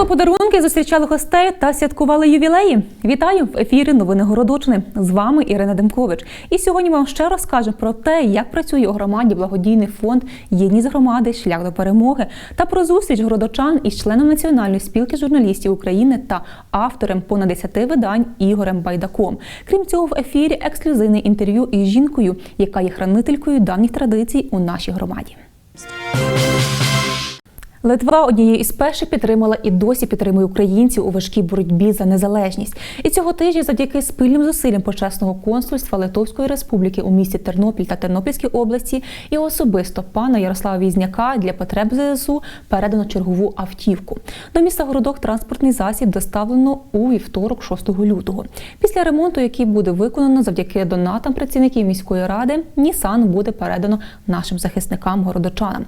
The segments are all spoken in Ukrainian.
Дарували подарунки, зустрічали гостей та святкували ювілеї. Вітаю в ефірі Новини Городочини. З вами Ірина Демкович. І сьогодні вам ще розкажемо про те, як працює у громаді благодійний фонд Єдність громади Шлях до перемоги та про зустріч городочан із членом Національної спілки журналістів України та автором понад 10 видань Ігорем Байдаком. Крім цього, в ефірі ексклюзивне інтерв'ю із жінкою, яка є хранителькою давніх традицій у нашій громаді. Литва однією із перших підтримала і досі підтримує українців у важкій боротьбі за незалежність. І цього тижня, завдяки спільним зусиллям почесного консульства Литовської республіки у місті Тернопіль та Тернопільській області і особисто пана Ярослава Візняка для потреб ЗСУ передано чергову автівку. До міста городок транспортний засіб доставлено у вівторок, 6 лютого. Після ремонту, який буде виконано завдяки донатам працівників міської ради, Нісан буде передано нашим захисникам городочанам.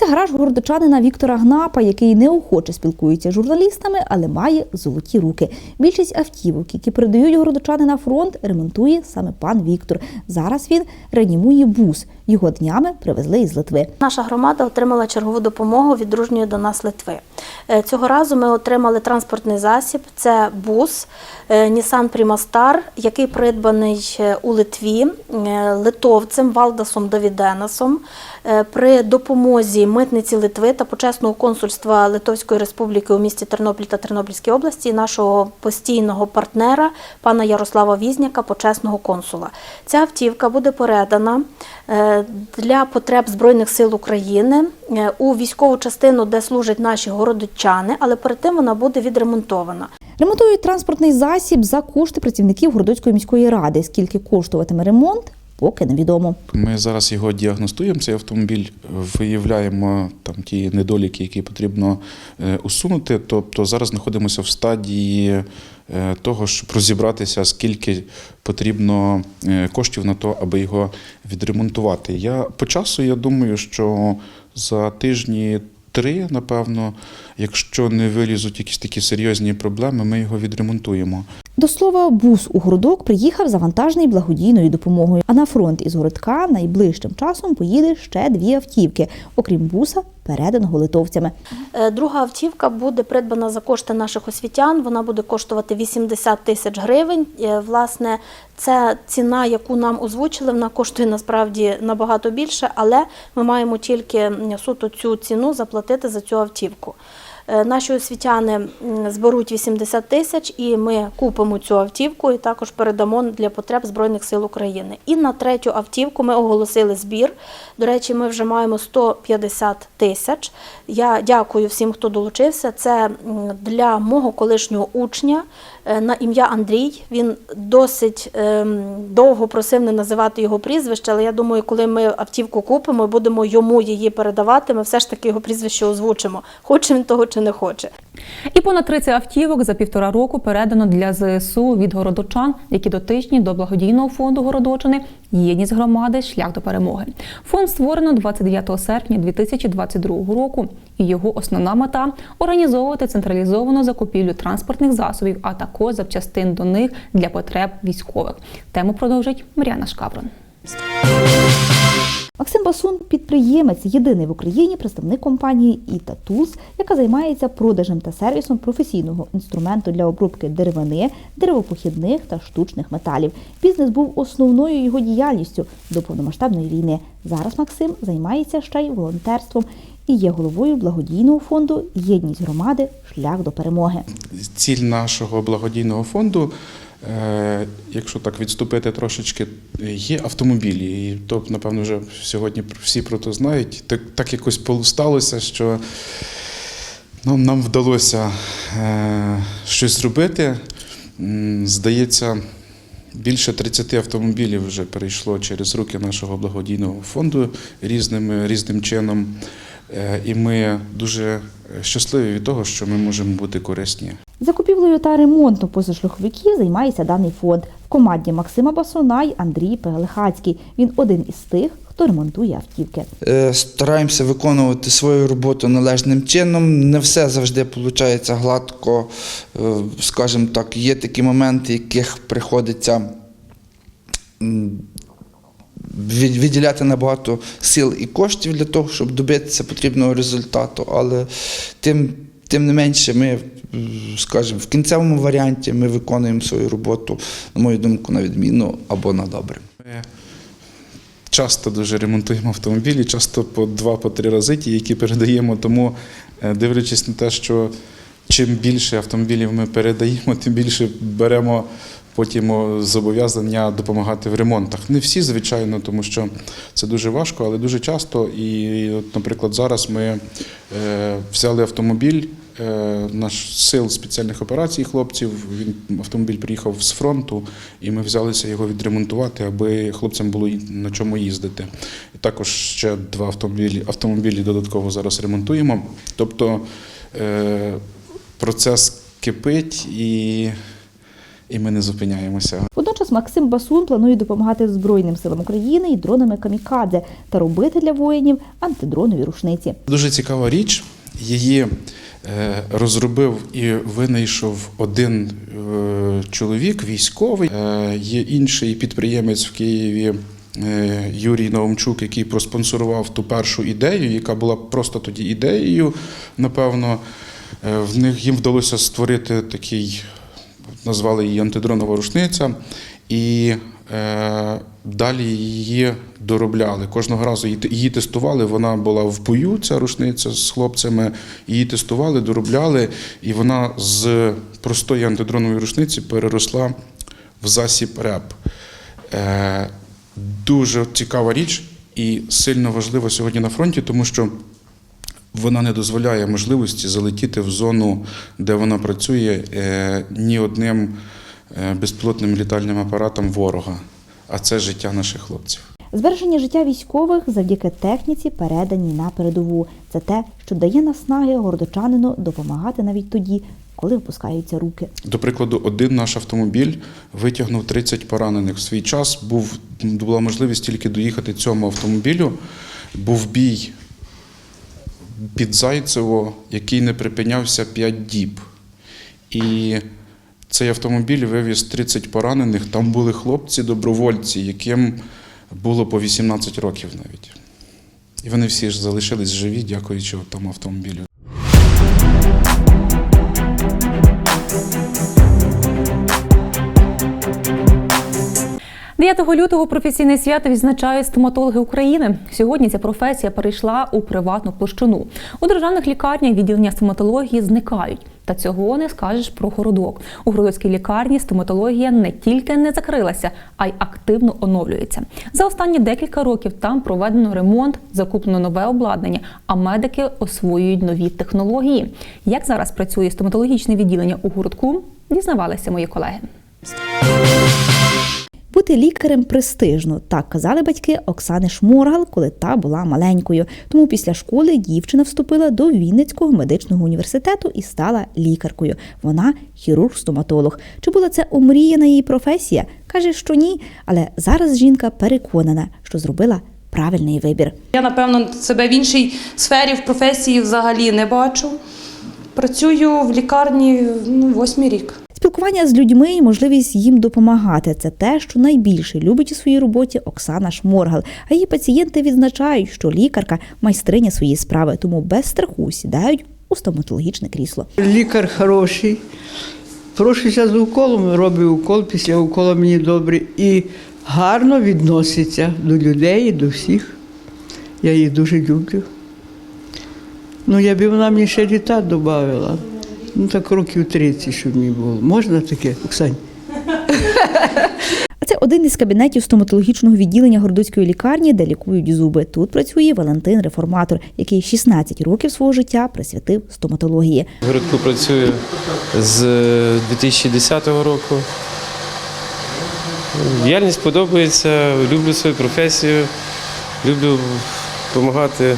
Це гараж городочанина Віктора Гнапа, який неохоче спілкується з журналістами, але має золоті руки. Більшість автівок, які передають городочани на фронт, ремонтує саме пан Віктор. Зараз він реанімує бус. Його днями привезли із Литви. Наша громада отримала чергову допомогу від дружньої до нас Литви. Е, Цього разу ми отримали транспортний засіб. Це бус е, Nissan Primastar, який придбаний е, у Литві е, литовцем Валдасом Давіденасом е, при допомозі митниці Литви та почесного консульства Литовської Республіки у місті Тернопіль та Тернопільській області нашого постійного партнера пана Ярослава Візняка, почесного консула. Ця автівка буде передана е, для потреб Збройних сил України е, у військову частину, де служать наші городочани, але перед тим вона буде відремонтована. Ремонтують транспортний засіб за кошти працівників Городоцької міської ради. Скільки коштуватиме ремонт, поки невідомо. Ми зараз його діагностуємо, цей автомобіль, виявляємо там ті недоліки, які потрібно е, усунути. Тобто зараз знаходимося в стадії е, того, щоб розібратися, скільки потрібно е, коштів на то, аби його відремонтувати. Я по часу я думаю, що за тижні. Три, напевно, якщо не вилізуть якісь такі серйозні проблеми, ми його відремонтуємо. До слова, бус у городок приїхав завантажений благодійною допомогою. А на фронт із городка найближчим часом поїде ще дві автівки, окрім буса, переданого литовцями. Е, Друга автівка буде придбана за кошти наших освітян. Вона буде коштувати 80 тисяч гривень. Е, Власне, це ціна, яку нам озвучили. Вона коштує насправді набагато більше, але ми маємо тільки суто цю ціну заплатити за цю автівку. Е, Наші освітяни зберуть 80 тисяч, і ми купимо цю автівку і також передамо для потреб Збройних сил України. І на третю автівку ми оголосили збір. До речі, ми вже маємо 150 тисяч. Я дякую всім, хто долучився. Це для мого колишнього учня на ім'я Андрій. Він досить ем, довго просив не називати його прізвище, але я думаю, коли ми автівку купимо будемо йому її передавати, ми все ж таки його прізвище озвучимо. Хоче він того чи не хоче. І понад 30 автівок за півтора року передано для ЗСУ від городочан, які дотичні до благодійного фонду Городочини Єдність громади Шлях до перемоги. Фонд створено 29 серпня 2022 року. І його основна мета організовувати централізовану закупівлю транспортних засобів, а також запчастин до них для потреб військових. Тему продовжить Мар'яна Шкаврон. Максим Басун підприємець, єдиний в Україні представник компанії «Іта Tools», яка займається продажем та сервісом професійного інструменту для обробки деревини, деревопохідних та штучних металів. Бізнес був основною його діяльністю до повномасштабної війни. Зараз Максим займається ще й волонтерством і є головою благодійного фонду Єдність громади Шлях до перемоги. Ціль нашого благодійного фонду, якщо так відступити трошечки, є автомобілі. І то, напевно, вже сьогодні всі про це знають. Так, так якось сталося, що ну, нам вдалося е, щось зробити. Здається, більше 30 автомобілів вже перейшло через руки нашого благодійного фонду різним, різним чином. Е, І ми дуже щасливі від того, що ми можемо бути корисні. Закупівлею та ремонтом позашляховиків займається даний фонд. В команді Максима Басуна й Андрій Пелехацький. Він один із тих, хто ремонтує автівки. Е, Стараємося виконувати свою роботу належним чином. Не все завжди виходить гладко. Е, Скажімо так, є такі моменти, яких приходиться м, від- виділяти набагато сил і коштів для того, щоб добитися потрібного результату. Але тим, тим не менше, ми, скажімо, в кінцевому варіанті ми виконуємо свою роботу, на мою думку, на відміну або на добре. Ми часто дуже ремонтуємо автомобілі, часто по два, по три рази ті, які передаємо. Тому, е, дивлячись на те, що чим більше автомобілів ми передаємо, тим більше беремо потім зобов'язання допомагати в ремонтах. Не всі, звичайно, тому що це дуже важко, але дуже часто. І, от, наприклад, зараз ми е, взяли автомобіль. е, Наш сил спеціальних операцій хлопців. Він автомобіль приїхав з фронту, і ми взялися його відремонтувати, аби хлопцям було на чому їздити. І також ще два автомобілі, автомобілі додатково зараз ремонтуємо. Тобто е, процес кипить і, і ми не зупиняємося. Водночас Максим Басун планує допомагати Збройним силам України і дронами камікадзе та робити для воїнів антидронові рушниці. Дуже цікава річ. Її е, розробив і винайшов один е, чоловік, військовий. Е, Є інший підприємець в Києві. Юрій Наумчук, який проспонсорував ту першу ідею, яка була просто тоді ідеєю, напевно, в них їм вдалося створити такий, назвали її антидронова рушниця, і е, далі її доробляли. Кожного разу її, її тестували. Вона була в бою, ця рушниця з хлопцями. Її тестували, доробляли, і вона з простої антидронової рушниці переросла в засіб РЕП. Е, дуже цікава річ і сильно важлива сьогодні на фронті, тому що вона не дозволяє можливості залетіти в зону, де вона працює е, ні одним е, безпілотним літальним апаратом ворога, а це життя наших хлопців. Збереження життя військових завдяки техніці, переданій на передову. Це те, що дає наснаги гордочанину допомагати навіть тоді, коли опускаються руки. До прикладу, один наш автомобіль витягнув 30 поранених. В свій час був, була можливість тільки доїхати цьому автомобілю. Був бій під Зайцево, який не припинявся 5 діб. І цей автомобіль вивіз 30 поранених. Там були хлопці-добровольці, яким було по 18 років навіть. І вони всі ж залишились живі, дякуючи тому автомобілю. 9 лютого професійне свято відзначають стоматологи України. Сьогодні ця професія перейшла у приватну площину. У державних лікарнях відділення стоматології зникають. Та цього не скажеш про городок. У городоцькій лікарні стоматологія не тільки не закрилася, а й активно оновлюється. За останні декілька років там проведено ремонт, закуплено нове обладнання, а медики освоюють нові технології. Як зараз працює стоматологічне відділення у городку, дізнавалися мої колеги. Бути лікарем престижно, так казали батьки Оксани Шморгал, коли та була маленькою. Тому після школи дівчина вступила до Вінницького медичного університету і стала лікаркою. Вона хірург-стоматолог. Чи була це омріяна її професія? Каже, що ні, але зараз жінка переконана, що зробила правильний вибір. Я, напевно, себе в іншій сфері в професії взагалі не бачу. Працюю в лікарні ну, восьмий рік. Спілкування з людьми і можливість їм допомагати це те, що найбільше любить у своїй роботі Оксана Шморгал. А її пацієнти відзначають, що лікарка майстриня своєї справи, тому без страху сідають у стоматологічне крісло. Лікар хороший. Прошуся з уколом, робить укол, після уколу мені добре і гарно відноситься до людей, і до всіх. Я її дуже люблю. Ну, я б вона мені ще літа додавала. Ну, так років 30, щоб мені було. Можна таке, Оксань? А це один із кабінетів стоматологічного відділення Гордоцької лікарні, де лікують зуби. Тут працює Валентин Реформатор, який 16 років свого життя присвятив стоматології. В городку працюю з 2010 року. Діяльність подобається, люблю свою професію, люблю допомагати е,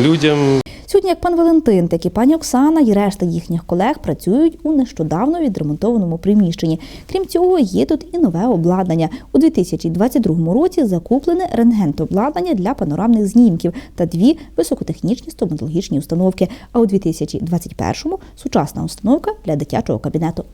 людям. Сьогодні як пан Валентин, так і пані Оксана і решта їхніх колег працюють у нещодавно відремонтованому приміщенні. Крім цього, є тут і нове обладнання. У 2022 році закуплене рентгентобладнання для панорамних знімків та дві високотехнічні стоматологічні установки. А у 2021-му сучасна установка для дитячого кабінету.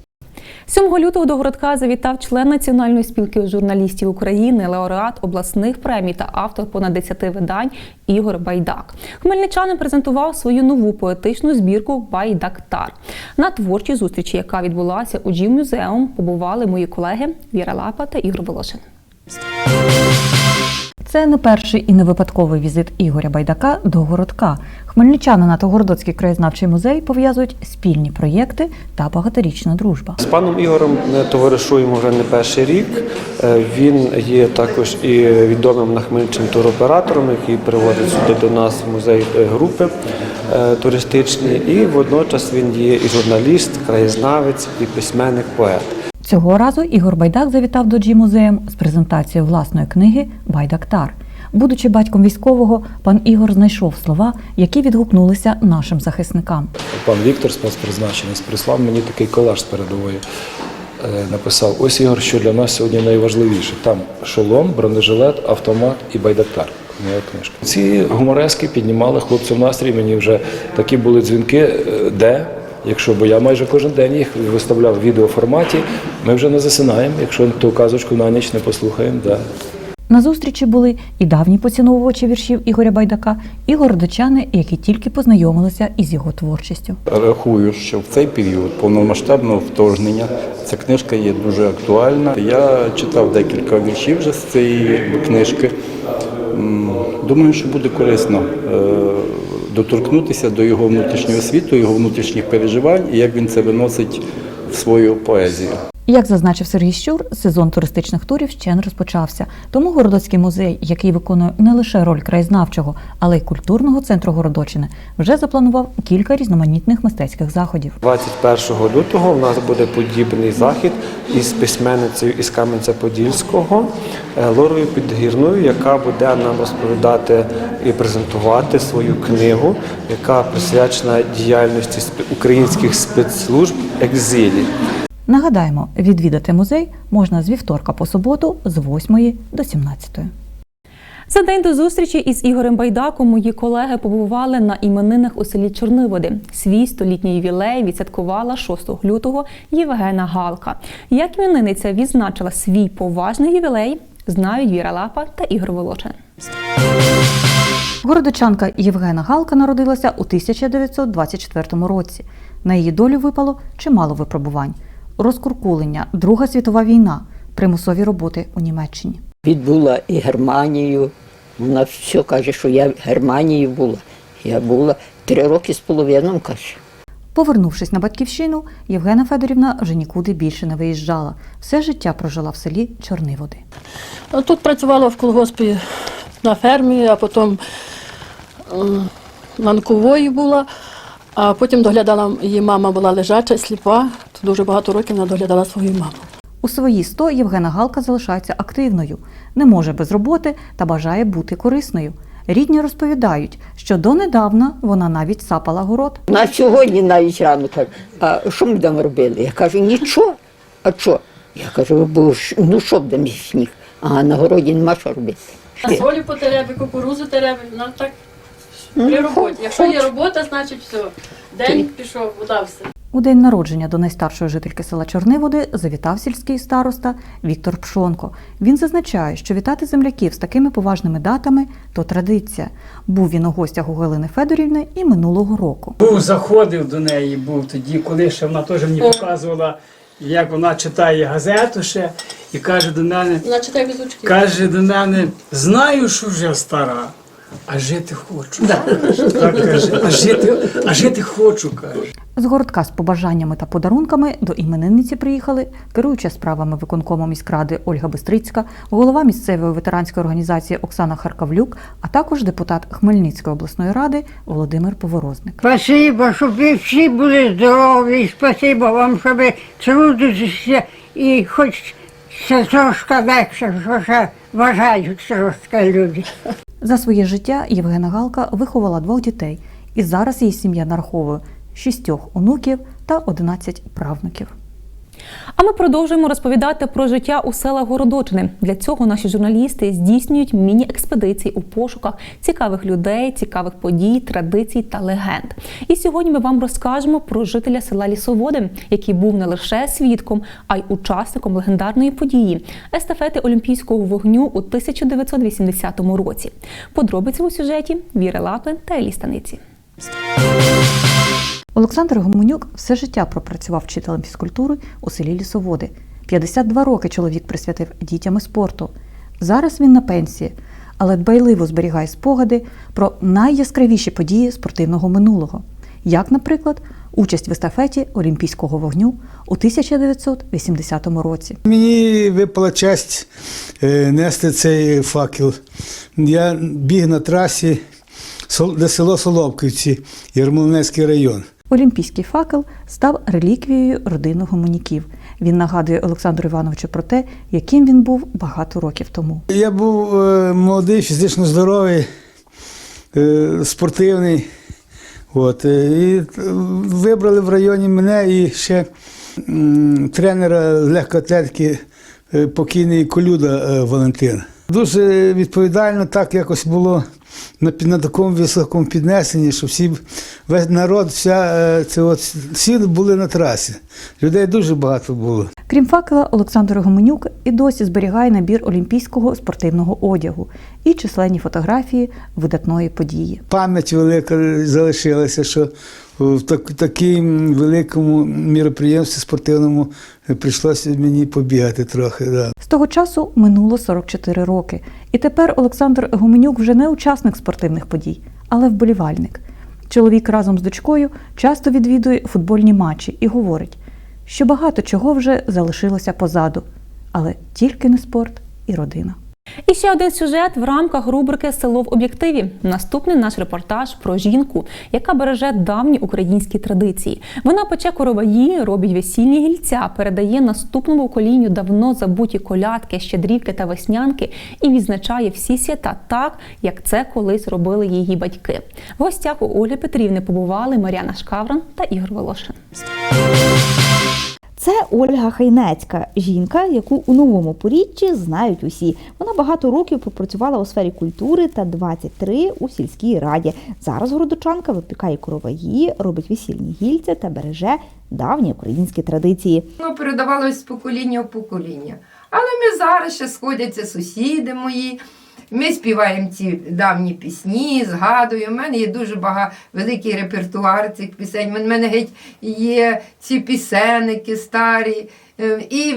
7 лютого до городка завітав член Національної спілки журналістів України, лауреат обласних премій та автор понад 10 видань Ігор Байдак. Хмельничанин презентував свою нову поетичну збірку Байдактар. На творчій зустрічі, яка відбулася у Джім музеум, побували мої колеги Віра Лапа та Ігор Волошин. Це не перший і не випадковий візит Ігоря Байдака до городка. Хмельничанина та Городоцький краєзнавчий музей пов'язують спільні проєкти та багаторічна дружба. З паном Ігорем товаришуємо вже не перший рік. Е, Він є також і відомим на Хмельниччині туроператором, який приводить сюди до нас в музей е, групи е, туристичні. І водночас він є і журналіст, краєзнавець, і письменник, поет. Цього разу Ігор Байдак завітав до Джі музеєм з презентацією власної книги Байдактар. Будучи батьком військового, пан Ігор знайшов слова, які відгукнулися нашим захисникам. Пан Віктор, спецпризначенець, прислав мені такий колаж з передової. Е, Написав: ось Ігор, що для нас сьогодні найважливіше. Там шолом, бронежилет, автомат і байдактар. Моя книжка. Ці гуморески піднімали хлопцям настрій. Мені вже такі були дзвінки, е, де. Якщо бо я майже кожен день їх виставляв в відеоформаті, ми вже не засинаємо, якщо ту казочку на ніч не послухаємо. Да. На зустрічі були і давні поціновувачі віршів Ігоря Байдака, і городочани, які тільки познайомилися із його творчістю. Рахую, що в цей період повномасштабного вторгнення ця книжка є дуже актуальна. Я читав декілька віршів вже з цієї книжки. Думаю, що буде корисно е, доторкнутися до його внутрішнього світу, його внутрішніх переживань і як він це виносить в свою поезію. Як зазначив Сергій Щур, сезон туристичних турів ще не розпочався. Тому Городоцький музей, який виконує не лише роль краєзнавчого, але й культурного центру Городочини, вже запланував кілька різноманітних мистецьких заходів. 21 лютого в нас буде подібний захід із письменницею із Кам'янця-Подільського е, Лорою Підгірною, яка буде нам розповідати і презентувати свою книгу, яка присвячена діяльності українських спецслужб екзилі. Нагадаємо, відвідати музей можна з вівторка по суботу з 8 до 17. За день до зустрічі із Ігорем Байдаком мої колеги побували на іменинах у селі Чорниводи. Свій столітній ювілей відсвяткувала 6 лютого Євгена Галка. Як іменинниця відзначила свій поважний ювілей, знають Віра Лапа та Ігор Волочин. Городочанка Євгена Галка народилася у 1924 році. На її долю випало чимало випробувань: розкуркулення, Друга світова війна, примусові роботи у Німеччині. відбула і Германію. Вона все каже, що я в Германії була. Я була три роки з половиною, каже. Повернувшись на батьківщину, Євгена Федорівна вже нікуди більше не виїжджала. Все життя прожила в селі Чорниводи. Тут працювала в колгоспі на фермі, а потім м, ланковою була, а потім доглядала її мама була лежача, сліпа. То дуже багато років вона доглядала свою маму. У свої 100 Євгена Галка залишається активною, не може без роботи та бажає бути корисною. Рідні розповідають, що донедавна вона навіть сапала город. На сьогодні навіть рано каже, а що ми там робили? Я кажу, нічого. А що? Я кажу, бо ну що б там сніг? А на городі нема що робити. солі по теребі, кукурузу теребі, вона так Ну, при роботі. Якщо є робота, значить все. День пішов, удався. У день народження до найстаршої жительки села Чорниводи завітав сільський староста Віктор Пшонко. Він зазначає, що вітати земляків з такими поважними датами то традиція. Був він у гостях у Галини Федорівни і минулого року. Був заходив до неї, був тоді, коли ще вона теж мені показувала, як вона читає газету ще, і каже до мене, Вона читає візучки. каже до мене, знаю, що вже стара, а жити хочу. Так каже, а жити, а жити хочу, каже. З городка з побажаннями та подарунками до іменинниці приїхали керуюча справами виконкому міськради Ольга Бистрицька, голова місцевої ветеранської організації Оксана Харкавлюк, а також депутат Хмельницької обласної ради Володимир Поворозник. Спасибо, щоб ви всі були здорові. Спасибо вам, що ви трудитеся і хоч це трошки легше, що ще вважають трошки люди. За своє життя Євгена Галка виховала двох дітей, і зараз її сім'я нараховує шістьох онуків та 11 правнуків. А ми продовжуємо розповідати про життя у селах Городочини. Для цього наші журналісти здійснюють міні-експедиції у пошуках цікавих людей, цікавих подій, традицій та легенд. І сьогодні ми вам розкажемо про жителя села Лісоводи, який був не лише свідком, а й учасником легендарної події естафети Олімпійського вогню у 1980 році. Подробиці у сюжеті Віри Лаплин та Елі Станиці. Олександр Гомонюк все життя пропрацював вчителем фізкультури у селі Лісоводи. 52 роки чоловік присвятив дітям і спорту. Зараз він на пенсії, але дбайливо зберігає спогади про найяскравіші події спортивного минулого, як, наприклад, участь в естафеті Олімпійського вогню у 1980 році. Мені випала честь е, нести цей факел. Я біг на трасі, де село Соловківці, Ярмолинецький район. Олімпійський факел став реліквією родини гомоніків. Він нагадує Олександру Івановичу про те, яким він був багато років тому. Я був е, молодий, фізично здоровий, е, спортивний. От, е, і вибрали в районі мене і ще тренера легкоатлетики покійний Колюда Валентин. Дуже відповідально так якось було на, на такому високому піднесенні, що всі весь народ, вся е, це от всі були на трасі. Людей дуже багато було. Крім факела, Олександр Гомонюк і досі зберігає набір олімпійського спортивного одягу і численні фотографії видатної події. пам'ять велика залишилася, що в так, такому великому міроприємстві спортивному прийшлося мені побігати трохи. Да. Того часу минуло 44 роки, і тепер Олександр Гуменюк вже не учасник спортивних подій, але вболівальник. Чоловік разом з дочкою часто відвідує футбольні матчі і говорить, що багато чого вже залишилося позаду, але тільки не спорт і родина. І ще один сюжет в рамках рубрики Село в об'єктиві. Наступний наш репортаж про жінку, яка береже давні українські традиції. Вона пече короваї, робить весільні гільця, передає наступному поколінню давно забуті колядки, щедрівки та веснянки і відзначає всі свята так, як це колись робили її батьки. В гостях у Ольги Петрівни побували Мар'яна Шкавран та Ігор Волошин. Це Ольга Хайнецька, жінка, яку у новому поріччі знають усі. Вона багато років пропрацювала у сфері культури та 23 у сільській раді. Зараз городочанка випікає короваї, робить весільні гільця та береже давні українські традиції. Воно передавалось з покоління в покоління. Але ми зараз ще сходяться сусіди мої. Ми співаємо ці давні пісні, згадуємо. У мене є дуже багато великий репертуар цих пісень. У мене геть є ці пісенники старі, е, і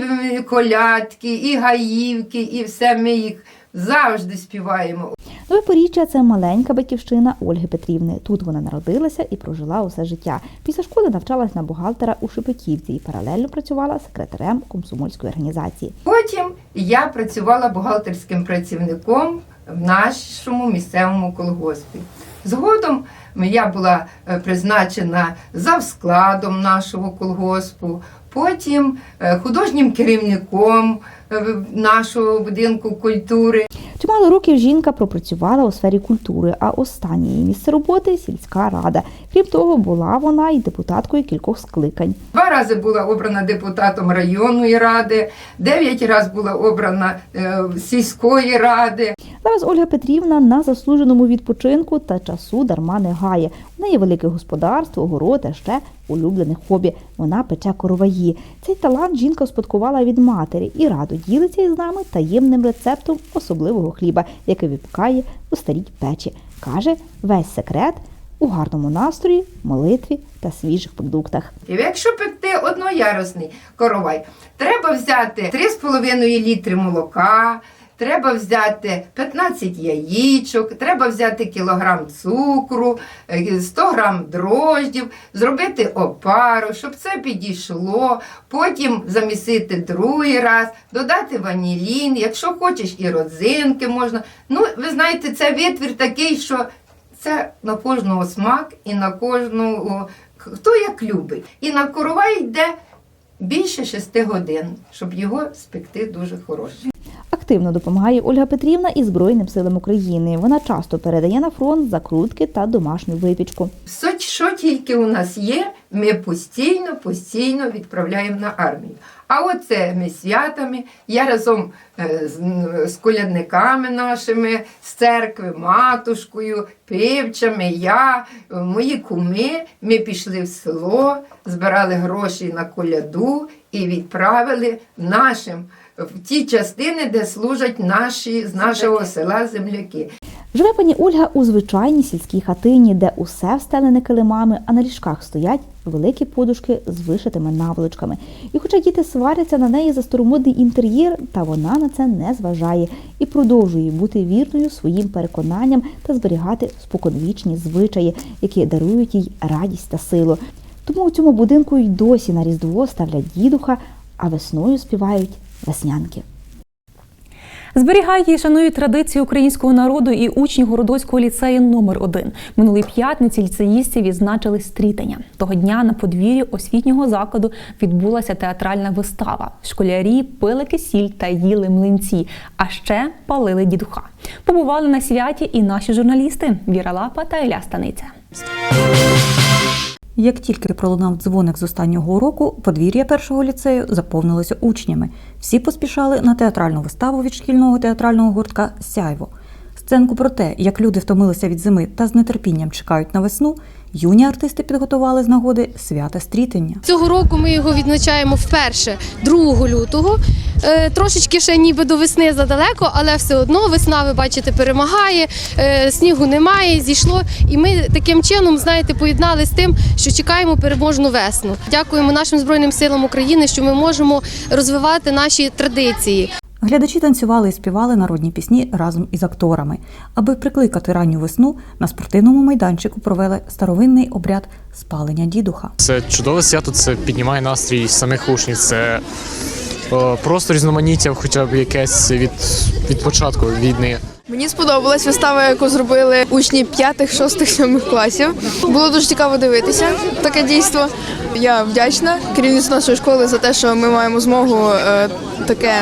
колядки, і гаївки, і все. Ми їх завжди співаємо. Нове поріччя це маленька батьківщина Ольги Петрівни. Тут вона народилася і прожила усе життя. Після школи навчалась на бухгалтера у Шепетівці і паралельно працювала секретарем комсомольської організації. Потім я працювала бухгалтерським працівником в нашому місцевому колгоспі. Згодом я була е, призначена завскладом нашого колгоспу, потім е, художнім керівником е, нашого будинку культури. Чимало років жінка пропрацювала у сфері культури, а останнє її місце роботи сільська рада. Крім того, була вона і депутаткою кількох скликань. Два рази була обрана депутатом районної ради, дев'ять разів була обрана е, сільської ради. Зараз Ольга Петрівна на заслуженому відпочинку та часу дарма не гає. Неї велике господарство, город, а ще улюблене хобі. Вона пече короваї. Цей талант жінка успадкувала від матері і радо ділиться із нами таємним рецептом особливого хліба, який випікає у старій печі. Каже, весь секрет у гарному настрої, молитві та свіжих продуктах. Якщо пекти одноярусний коровай, треба взяти 3,5 літри молока, треба взяти 15 яєчок, треба взяти кілограм цукру, е, 100 грам дрождів, зробити опару, щоб це підійшло, потім замісити другий раз, додати ванілін, якщо хочеш і родзинки можна. Ну, ви знаєте, це витвір такий, що це на кожного смак і на кожного, хто як любить. І на коровай йде більше шести годин, щоб його спекти дуже хороше. Активно допомагає Ольга Петрівна і Збройним силам України. Вона часто передає на фронт закрутки та домашню випічку. Що тільки у нас є, ми постійно, постійно відправляємо на армію. А оце ми святами, я разом е, з, колядниками нашими, з церкви, матушкою, пивчами, я, мої куми, ми пішли в село, збирали гроші на коляду і відправили нашим в ті частини, де служать наші з нашого села земляки. Живе пані Ольга у звичайній сільській хатині, де усе встелене килимами, а на ліжках стоять великі подушки з вишитими наволочками. І хоча діти сваряться на неї за старомодний інтер'єр, та вона на це не зважає і продовжує бути вірною своїм переконанням та зберігати споконвічні звичаї, які дарують їй радість та силу. Тому у цьому будинку й досі на Різдво ставлять дідуха, а весною співають веснянки. Зберігають і шанують традиції українського народу і учні Городоцького ліцею номер 1 Минулої п'ятниці ліцеїстів відзначили стрітання. Того дня на подвір'ї освітнього закладу відбулася театральна вистава. Школярі пили кисіль та їли млинці, а ще палили дідуха. Побували на святі і наші журналісти Віра Лапа та Іля Станиця. Як тільки пролунав дзвоник з останнього уроку, подвір'я першого ліцею заповнилося учнями. Всі поспішали на театральну виставу від шкільного театрального гуртка Сяйво. Сценку про те, як люди втомилися від зими та з нетерпінням чекають на весну, юні артисти підготували з нагоди свята стрітення. Цього року ми його відзначаємо вперше 2 лютого. Е, Трошечки ще ніби до весни задалеко, але все одно весна, ви бачите, перемагає, е, снігу немає, зійшло. І ми таким чином, знаєте, поєднали з тим, що чекаємо переможну весну. Дякуємо нашим Збройним силам України, що ми можемо розвивати наші традиції. Глядачі танцювали і співали народні пісні разом із акторами. Аби прикликати ранню весну, на спортивному майданчику провели старовинний обряд спалення дідуха. Це чудове свято, це піднімає настрій самих учнів. Це о, просто різноманіття, хоча б якесь від, від початку війни. Мені сподобалась вистава, яку зробили учні 5, 6, 7 класів. Було дуже цікаво дивитися таке дійство. Я вдячна керівництву нашої школи за те, що ми маємо змогу е, таке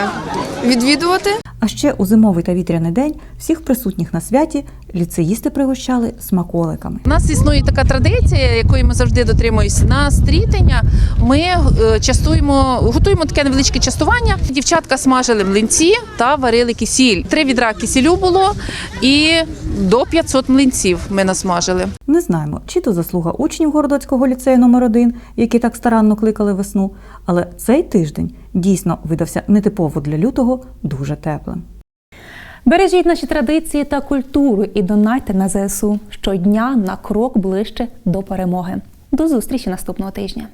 відвідувати. А ще у зимовий та вітряний день всіх присутніх на святі ліцеїсти пригощали смаколиками. У нас існує така традиція, якої ми завжди дотримуємося. На стрітення ми е, частуємо, готуємо таке невеличке частування. Дівчатка смажили млинці та варили кисіль. Три відра кисілю було і до 500 млинців ми насмажили. Не знаємо, чи то заслуга учнів Городоцького ліцею номер 1 які так старанно кликали весну, але цей тиждень дійсно видався нетипово для лютого дуже теплим. Бережіть наші традиції та культуру і донайте на ЗСУ щодня на крок ближче до перемоги. До зустрічі наступного тижня.